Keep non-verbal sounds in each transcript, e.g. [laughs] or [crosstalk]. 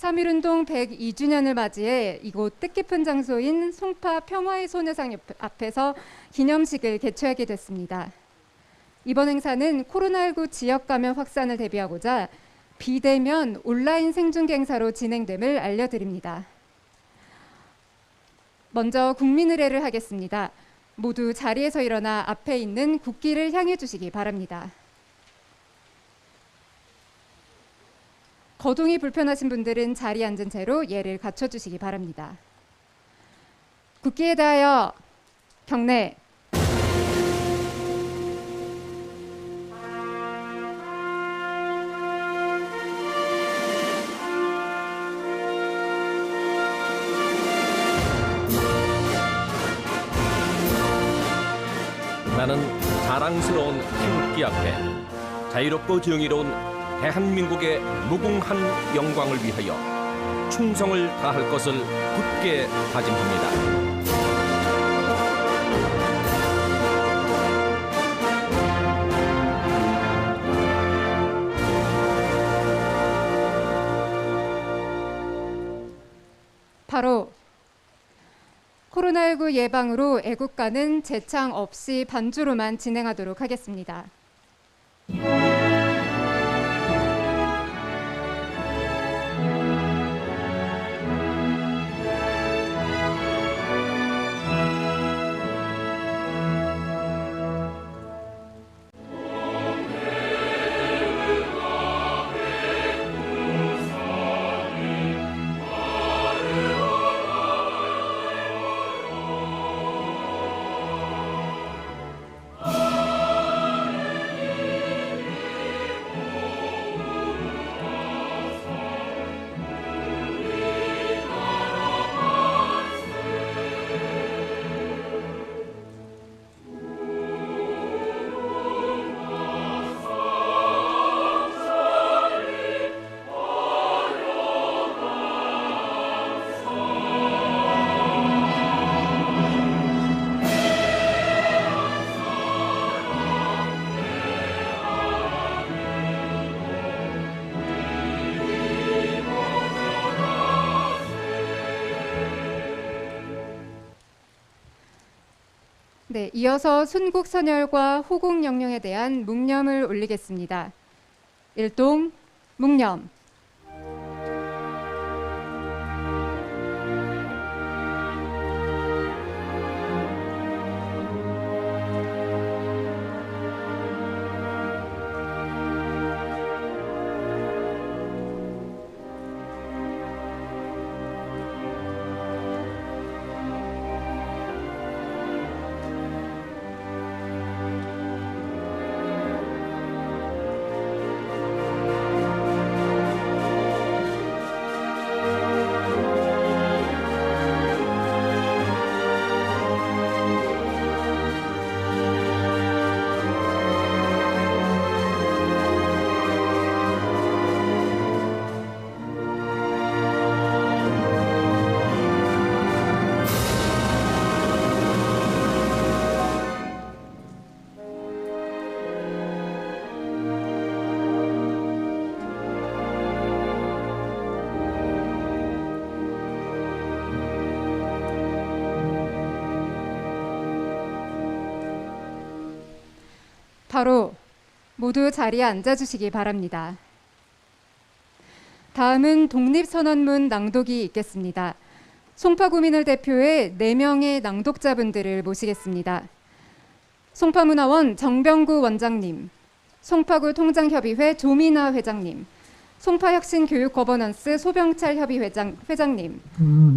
3.1운동 102주년을 맞이해 이곳 뜻깊은 장소인 송파 평화의 소녀상 옆- 앞에서 기념식을 개최하게 됐습니다. 이번 행사는 코로나19 지역 감염 확산을 대비하고자 비대면 온라인 생중계 행사로 진행됨을 알려드립니다. 먼저 국민 의례를 하겠습니다. 모두 자리에서 일어나 앞에 있는 국기를 향해 주시기 바랍니다. 거동이 불편하신 분들은 자리에 앉은 채로 예를 갖춰 주시기 바랍니다. 국기에 대하여 경례. 나는 자랑스러운 태극기 앞에 자유롭고 정의로운 대한민국의 무궁한 영광을 위하여 충성을 다할 것을 굳게 다짐합니다. 바로 코로나19 예방으로 애국가는 재창 없이 반주로만 진행하도록 하겠습니다. 네, 이어서 순국선열과 호국영령에 대한 묵념을 올리겠습니다. 일동 묵념. 모두 자리에 앉아 주시기 바랍니다. 다음은 독립선언문 낭독이 있겠습니다. 송파구민을 대표해 4명의 낭독자분들을 모시겠습니다. 송파문화원 정병구 원장님, 송파구 통장협의회 조민아 회장님, 송파혁신교육 거버넌스 소병찰 협의 회장, 회장님,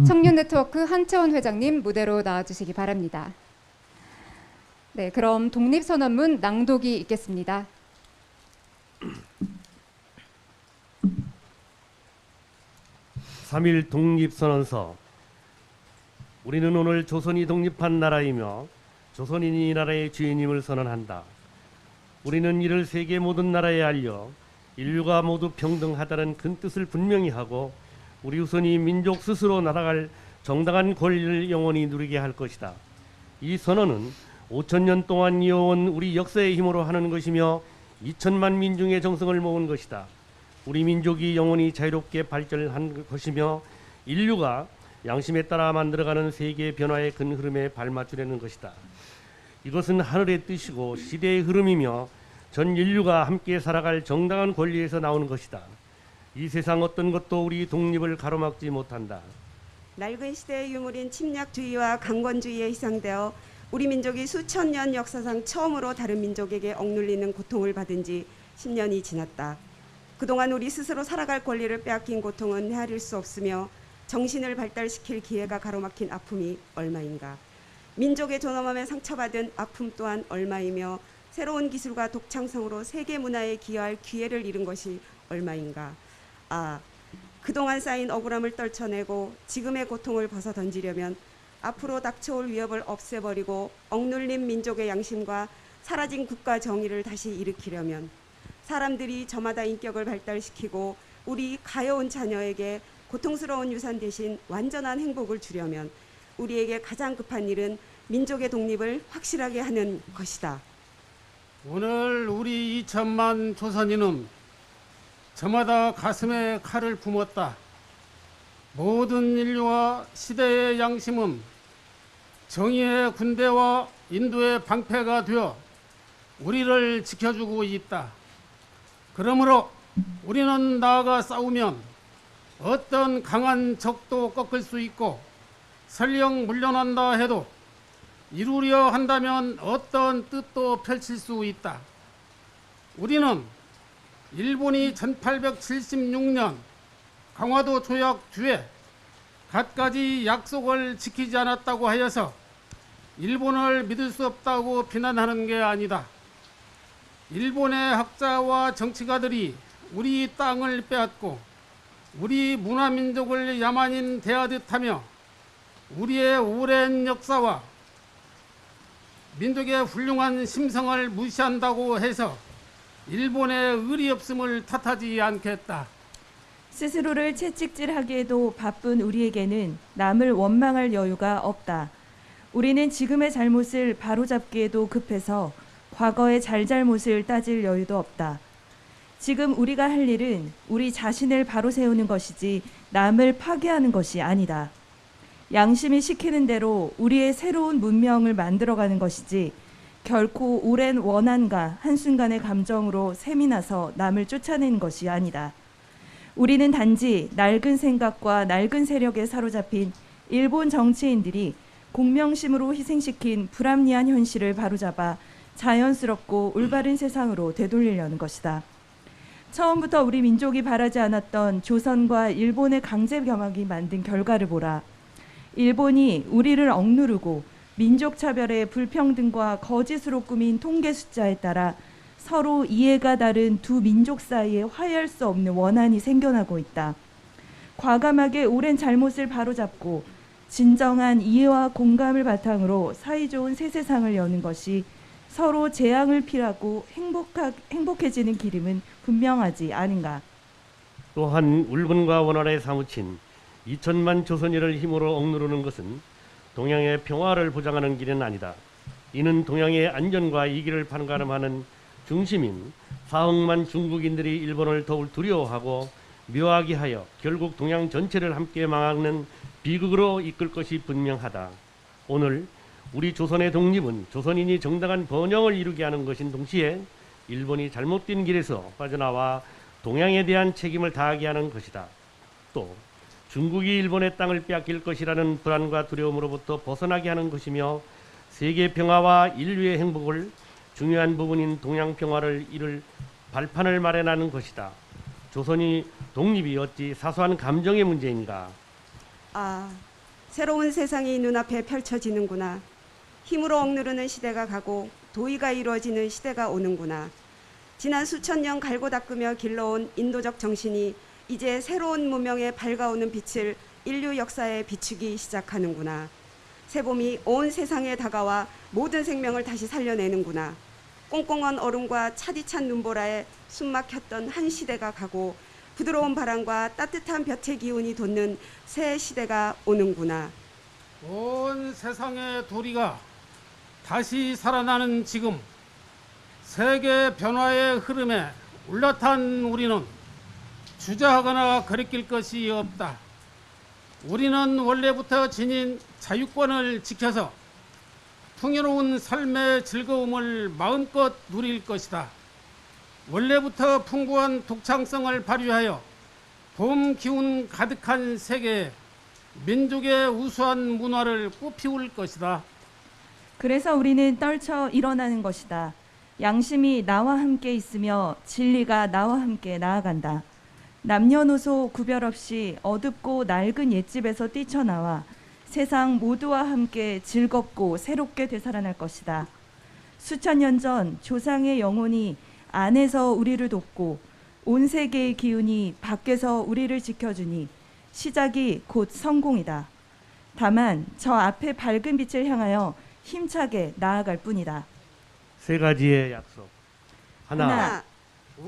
청년네트워크 한채원 회장님 무대로 나와주시기 바랍니다. 네, 그럼 독립선언문 낭독이 있겠습니다. 삼일 독립선언서 우리는 오늘 조선이 독립한 나라이며 조선인이 이 나라의 주인임을 선언한다. 우리는 이를 세계 모든 나라에 알려 인류가 모두 평등하다는 큰 뜻을 분명히 하고 우리 후손이 민족 스스로 날아갈 정당한 권리를 영원히 누리게 할 것이다. 이 선언은 5천 년 동안 이어온 우리 역사의 힘으로 하는 것이며 2천만 민중의 정성을 모은 것이다. 우리 민족이 영원히 자유롭게 발전한 것이며 인류가 양심에 따라 만들어가는 세계 변화의 큰 흐름에 발맞추려는 것이다. 이것은 하늘의 뜻이고 시대의 흐름이며 전 인류가 함께 살아갈 정당한 권리에서 나오는 것이다. 이 세상 어떤 것도 우리 독립을 가로막지 못한다. 낡은 시대의 유물인 침략주의와 강권주의에 희생되어 우리 민족이 수천 년 역사상 처음으로 다른 민족에게 억눌리는 고통을 받은 지 10년이 지났다. 그동안 우리 스스로 살아갈 권리를 빼앗긴 고통은 헤아릴 수 없으며 정신을 발달시킬 기회가 가로막힌 아픔이 얼마인가. 민족의 존엄함에 상처받은 아픔 또한 얼마이며 새로운 기술과 독창성으로 세계 문화에 기여할 기회를 잃은 것이 얼마인가. 아, 그동안 쌓인 억울함을 떨쳐내고 지금의 고통을 벗어 던지려면 앞으로 닥쳐올 위협을 없애버리고 억눌린 민족의 양심과 사라진 국가 정의를 다시 일으키려면 사람들이 저마다 인격을 발달시키고 우리 가여운 자녀에게 고통스러운 유산 대신 완전한 행복을 주려면 우리에게 가장 급한 일은 민족의 독립을 확실하게 하는 것이다. 오늘 우리 2천만 조선인은 저마다 가슴에 칼을 품었다. 모든 인류와 시대의 양심은 정의의 군대와 인도의 방패가 되어 우리를 지켜주고 있다. 그러므로 우리는 나아가 싸우면 어떤 강한 적도 꺾을 수 있고 설령 물러난다 해도 이루려 한다면 어떤 뜻도 펼칠 수 있다. 우리는 일본이 1876년 강화도 조약 뒤에 갖가지 약속을 지키지 않았다고 하여서 일본을 믿을 수 없다고 비난하는 게 아니다. 일본의 학자와 정치가들이 우리 땅을 빼앗고 우리 문화민족을 야만인 대하듯 하며 우리의 오랜 역사와 민족의 훌륭한 심성을 무시한다고 해서 일본의 의리 없음을 탓하지 않겠다. 스스로를 채찍질하기에도 바쁜 우리에게는 남을 원망할 여유가 없다. 우리는 지금의 잘못을 바로잡기에도 급해서 과거의 잘잘못을 따질 여유도 없다. 지금 우리가 할 일은 우리 자신을 바로 세우는 것이지 남을 파괴하는 것이 아니다. 양심이 시키는 대로 우리의 새로운 문명을 만들어가는 것이지 결코 오랜 원한과 한순간의 감정으로 셈이 나서 남을 쫓아내는 것이 아니다. 우리는 단지 낡은 생각과 낡은 세력에 사로잡힌 일본 정치인들이 공명심으로 희생시킨 불합리한 현실을 바로잡아 자연스럽고 올바른 세상으로 되돌리려는 것이다. 처음부터 우리 민족이 바라지 않았던 조선과 일본의 강제 병합이 만든 결과를 보라. 일본이 우리를 억누르고 민족 차별의 불평등과 거짓으로 꾸민 통계 숫자에 따라 서로 이해가 다른 두 민족 사이에 화해할 수 없는 원한이 생겨나고 있다. 과감하게 오랜 잘못을 바로잡고 진정한 이해와 공감을 바탕으로 사이좋은 새 세상을 여는 것이 서로 재앙을 피하고 행복하, 행복해지는 기름은 분명하지 않은가. 또한 울분과 원한에 사무친 2천만 조선인을 힘으로 억누르는 것은 동양의 평화를 보장하는 길은 아니다. 이는 동양의 안전과 이기를 판가름하는 중심인 4억만 중국인들이 일본을 더욱 두려워하고 묘하게 하여 결국 동양 전체를 함께 망하는 비극으로 이끌 것이 분명하다. 오늘 우리 조선의 독립은 조선인이 정당한 번영을 이루게 하는 것인 동시에 일본이 잘못된 길에서 빠져나와 동양에 대한 책임을 다하게 하는 것이다. 또 중국이 일본의 땅을 빼앗길 것이라는 불안과 두려움으로부터 벗어나게 하는 것이며 세계 평화와 인류의 행복을 중요한 부분인 동양 평화를 이룰 발판을 마련하는 것이다. 조선이 독립이 어찌 사소한 감정의 문제인가? 아, 새로운 세상이 눈앞에 펼쳐지는구나. 힘으로 억누르는 시대가 가고 도의가 이루어지는 시대가 오는구나. 지난 수천 년 갈고 닦으며 길러온 인도적 정신이 이제 새로운 문명에 밝아오는 빛을 인류 역사에 비추기 시작하는구나. 새봄이 온 세상에 다가와 모든 생명을 다시 살려내는구나. 꽁꽁한 얼음과 차디찬 눈보라에 숨막혔던 한 시대가 가고 부드러운 바람과 따뜻한 볕의 기운이 돋는 새 시대가 오는구나. 온 세상의 도리가 다시 살아나는 지금 세계 변화의 흐름에 올라탄 우리는 주저하거나 거리낄 것이 없다. 우리는 원래부터 지닌 자유권을 지켜서 풍요로운 삶의 즐거움을 마음껏 누릴 것이다. 원래부터 풍부한 독창성을 발휘하여 봄 기운 가득한 세계에 민족의 우수한 문화를 꽃피울 것이다. 그래서 우리는 떨쳐 일어나는 것이다. 양심이 나와 함께 있으며 진리가 나와 함께 나아간다. 남녀노소 구별 없이 어둡고 낡은 옛집에서 뛰쳐나와 세상 모두와 함께 즐겁고 새롭게 되살아날 것이다. 수천 년 전 조상의 영혼이 안에서 우리를 돕고 온 세계의 기운이 밖에서 우리를 지켜주니 시작이 곧 성공이다. 다만 저 앞에 밝은 빛을 향하여 힘차게 나아갈 뿐이다. 세 가지의 약속. 하나, 하나,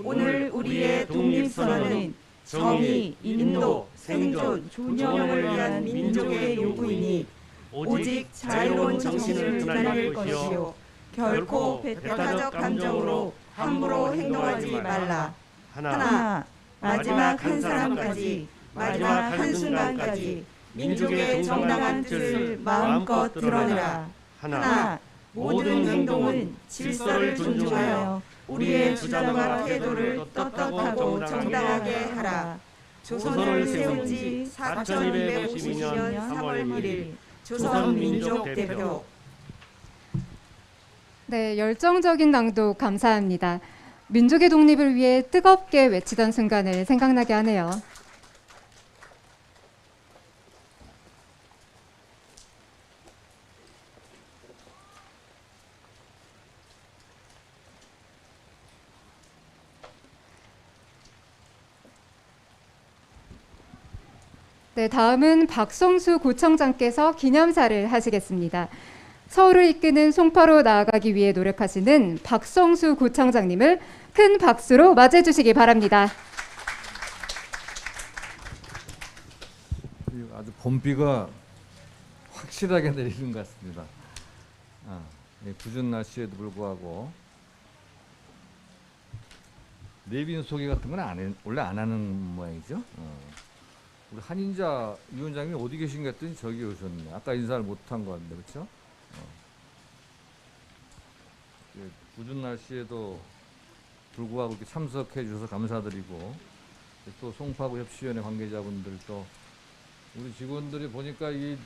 오늘 우리의 독립선언은 정의, 인도, 생존, 존영을 위한 민족의 요구이니 오직 자유로운 정신을 드러낼 것이요 결코 배타적 감정으로 함부로 행동하지 말라. 하나, 마지막 한 사람까지, 마지막 한 순간까지 민족의 정당한 뜻을 마음껏 드러내라. 하나, 모든 행동은 질서를 존중하여 우리의 주장과 태도를 떳떳하고 정당하게 하라. 조선을 세운 지 4252년 3월 1일 조선민족 대표 네, 열정적인 낭독 감사합니다. 민족의 독립을 위해 뜨겁게 외치던 순간을 생각나게 하네요. 네, 다음은 박성수 구청장께서 기념사를 하시겠습니다. 서울을 이끄는 송파로 나아가기 위해 노력하시는 박성수 구청장님을 큰 박수로 맞이해 주시기 바랍니다. 이 아주 봄비가 확실하게 내리는 것 같습니다. 아, 이 궂은 날씨에도 불구하고 내빈 소개 같은 건안 해, 원래 안 하는 모양이죠. 어. 우리 한인자 위원장님 어디 계신가 했더니 저기 오셨네. 아까 인사를 못한 것 같은데 그렇죠? 어. 예, 궂은 날씨에도 불구하고 이렇게 참석해 주셔서 감사드리고 또 송파구 협치위원회 관계자분들도 우리 직원들이 보니까 이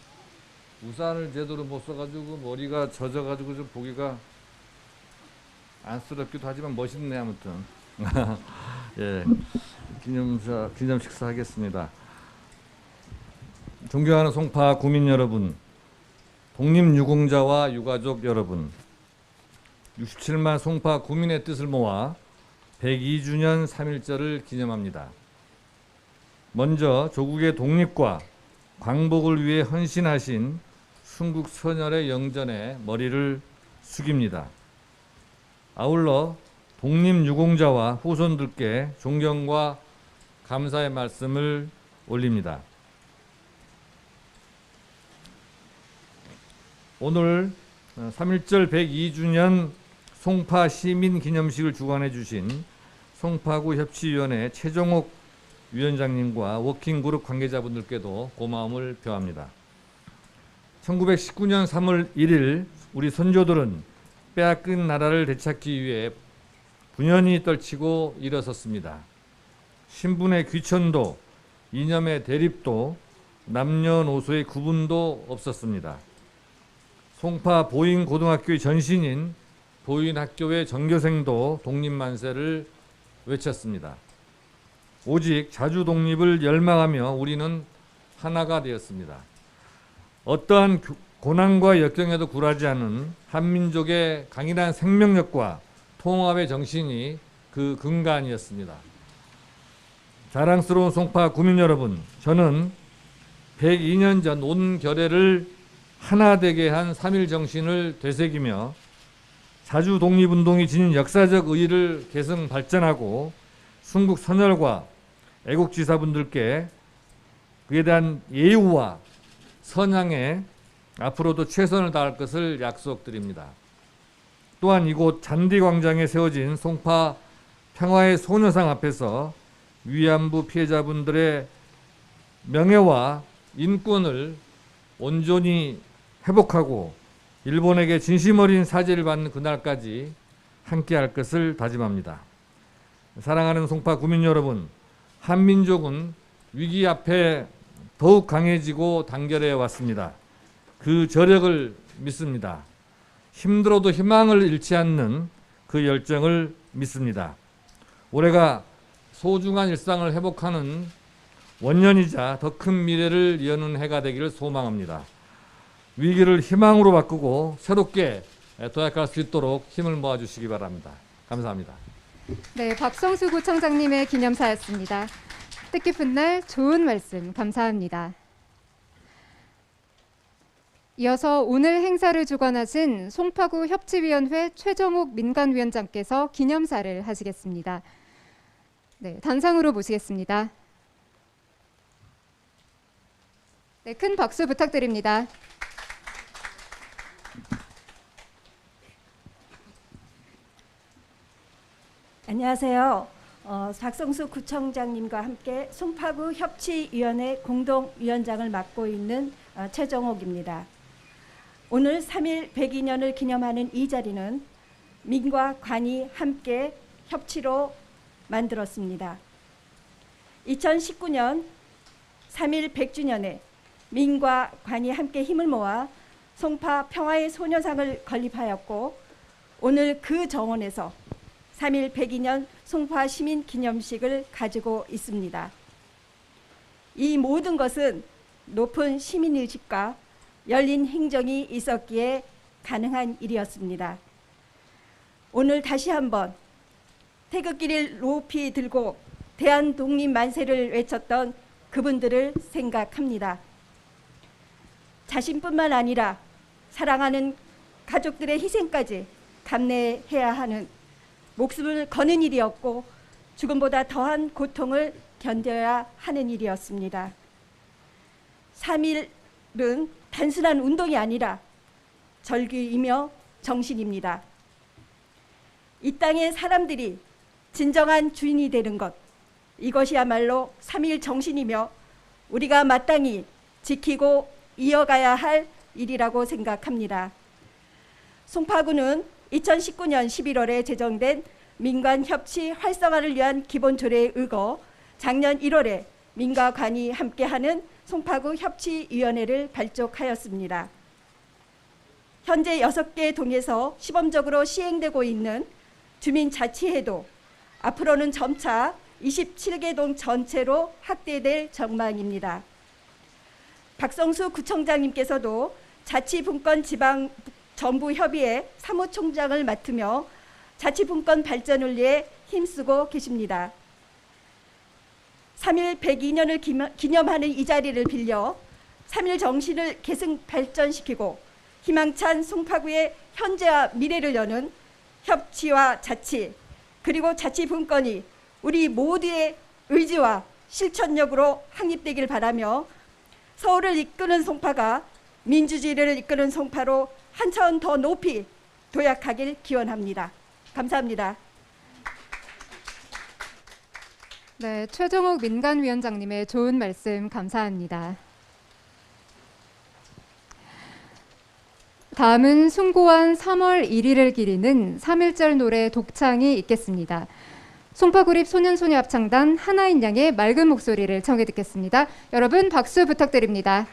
우산을 제대로 못 써가지고 머리가 젖어가지고 좀 보기가 안쓰럽기도 하지만 멋있네 아무튼 [laughs] 예 기념사 기념 식사 하겠습니다. 존경하는 송파 구민 여러분, 독립유공자와 유가족 여러분, 67만 송파 구민의 뜻을 모아 102주년 3.1절을 기념합니다. 먼저 조국의 독립과 광복을 위해 헌신하신 순국 선열의 영전에 머리를 숙입니다. 아울러 독립유공자와 후손들께 존경과 감사의 말씀을 올립니다. 오늘 3.1절 102주년 송파 시민 기념식을 주관해 주신 송파구 협치위원회 최종옥 위원장님과 워킹그룹 관계자분들께도 고마움을 표합니다. 1919년 3월 1일 우리 선조들은 빼앗긴 나라를 되찾기 위해 분연히 떨치고 일어섰습니다. 신분의 귀천도, 이념의 대립도, 남녀노소의 구분도 없었습니다. 송파 보인 고등학교의 전신인 보인 학교의 전교생도 독립만세를 외쳤습니다. 오직 자주 독립을 열망하며 우리는 하나가 되었습니다. 어떠한 교- 고난과 역경에도 굴하지 않은 한민족의 강인한 생명력과 통합의 정신이 그 근간이었습니다. 자랑스러운 송파 구민 여러분, 저는 102년 전 온 결의를 하나 되게 한 3일 정신을 되새기며 자주 독립운동이 지닌 역사적 의의를 계승 발전하고 순국 선열과 애국지사분들께 그에 대한 예우와 선양에 앞으로도 최선을 다할 것을 약속드립니다. 또한 이곳 잔디광장에 세워진 송파 평화의 소녀상 앞에서 위안부 피해자분들의 명예와 인권을 온전히 회복하고 일본에게 진심 어린 사죄를 받는 그날까지 함께할 것을 다짐합니다. 사랑하는 송파 구민 여러분, 한민족은 위기 앞에 더욱 강해지고 단결해 왔습니다. 그 저력을 믿습니다. 힘들어도 희망을 잃지 않는 그 열정을 믿습니다. 올해가 소중한 일상을 회복하는 원년이자 더 큰 미래를 여는 해가 되기를 소망합니다. 위기를 희망으로 바꾸고 새롭게 도약할 수 있도록 힘을 모아주시기 바랍니다. 감사합니다. 네, 박성수 구청장님의 기념사였습니다. 뜻깊은 날 좋은 말씀 감사합니다. 이어서 오늘 행사를 주관하신 송파구 협치위원회 최정욱 민간위원장께서 기념사를 하시겠습니다. 네, 단상으로 모시겠습니다. 네, 큰 박수 부탁드립니다. 안녕하세요. 어, 박성수 구청장님과 함께 송파구 협치위원회 공동위원장을 맡고 있는 어, 최정옥입니다. 오늘 3일 102년을 기념하는 이 자리는 민과 관이 함께 협치로 만들었습니다. 2019년 3일 100주년에 민과 관이 함께 힘을 모아 송파 평화의 소녀상을 건립하였고 오늘 그 정원에서 3일 102년 송파 시민 기념식을 가지고 있습니다. 이 모든 것은 높은 시민의식과 열린 행정이 있었기에 가능한 일이었습니다. 오늘 다시 한번 태극기를 높이 들고 대한 독립 만세를 외쳤던 그분들을 생각합니다. 자신뿐만 아니라 사랑하는 가족들의 희생까지 감내해야 하는 목숨을 거는 일이었고 죽음보다 더한 고통을 견뎌야 하는 일이었습니다. 3일은 단순한 운동이 아니라 절규이며 정신입니다. 이 땅의 사람들이 진정한 주인이 되는 것, 이것이야말로 3일 정신이며 우리가 마땅히 지키고 이어가야 할 일이라고 생각합니다. 송파구는 2019년 11월에 제정된 민관 협치 활성화를 위한 기본 조례에 의거 작년 1월에 민과 관이 함께하는 송파구 협치위원회를 발족하였습니다. 현재 6개 동에서 시범적으로 시행되고 있는 주민자치해도 앞으로는 점차 27개 동 전체로 확대될 전망입니다. 박성수 구청장님께서도 자치분권 지방 정부 협의회 사무총장을 맡으며 자치분권 발전을 위해 힘쓰고 계십니다. 3일 102년을 기념하는 이 자리를 빌려 3일 정신을 계승 발전시키고 희망찬 송파구의 현재와 미래를 여는 협치와 자치 그리고 자치분권이 우리 모두의 의지와 실천력으로 확립되길 바라며 서울을 이끄는 송파가 민주주의를 이끄는 송파로 한차원 더 높이 도약하길 기원합니다. 감사합니다. 네, 최종욱 민간위원장님의 좋은 말씀 감사합니다. 다음은 숭고한 3월 1일을 기리는 3.1절 노래 독창이 있겠습니다. 송파구립 소년소녀 합창단 하나인 양의 맑은 목소리를 청해 듣겠습니다. 여러분 박수 부탁드립니다.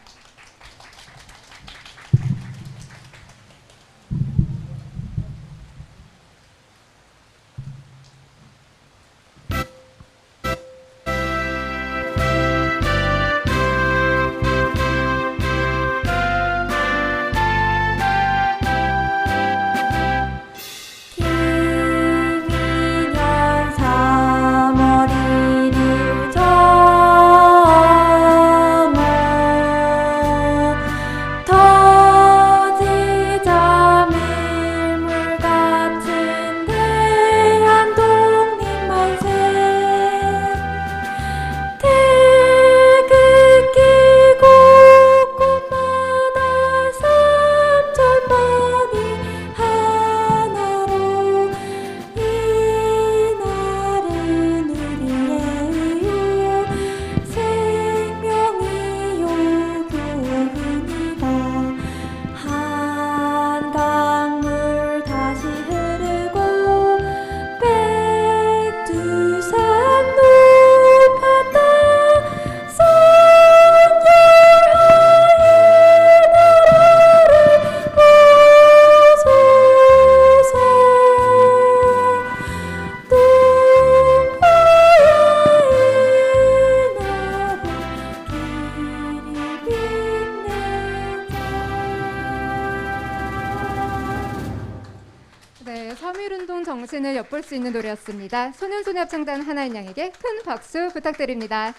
엿볼 수 있는 노래였습니다. 소년소녀 합창단 하나인 양에게 큰 박수 부탁드립니다.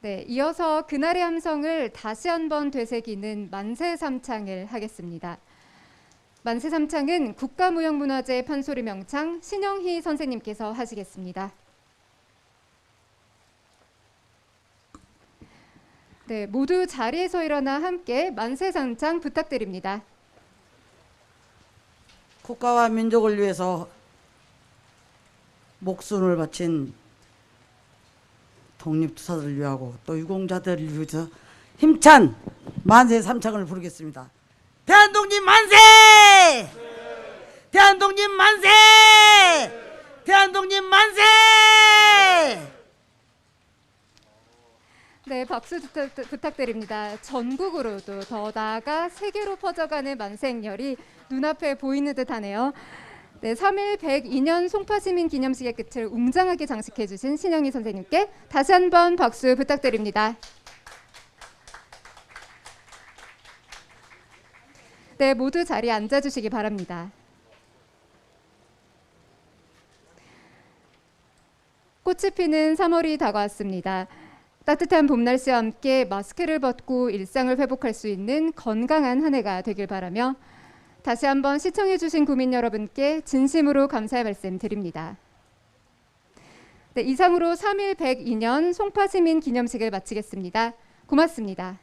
네, 이어서 그날의 함성을 다시 한번 되새기는 만세 삼창을 하겠습니다. 만세 삼창은 국가무형문화재 판소리 명창 신영희 선생님께서 하시겠습니다. 네, 모두 자리에서 일어나 함께 만세 삼창 부탁드립니다. 국가와 민족을 위해서 목숨을 바친 독립투사들을 위하고 또 유공자들을 위해서 힘찬 만세 삼창을 부르겠습니다. 대한독립 만세! 대한독립 만세! 대한독립 만세! 네, 박수 부탁, 부탁 드립니다. 전국으로도 더 나아가 세계로 퍼져가는 만세행렬이 눈앞에 보이는 듯하네요. 네, 3일 102년 송파시민 기념식의 끝을 웅장하게 장식해 주신 신영희 선생님께 다시 한번 박수 부탁드립니다. 네, 모두 자리에 앉아 주시기 바랍니다. 꽃이 피는 3월이 다가왔습니다. 따뜻한 봄 날씨와 함께 마스크를 벗고 일상을 회복할 수 있는 건강한 한 해가 되길 바라며 다시 한번 시청해 주신 국민 여러분께 진심으로 감사의 말씀 드립니다. 네, 이상으로 3일 102년 송파시민 기념식을 마치겠습니다. 고맙습니다.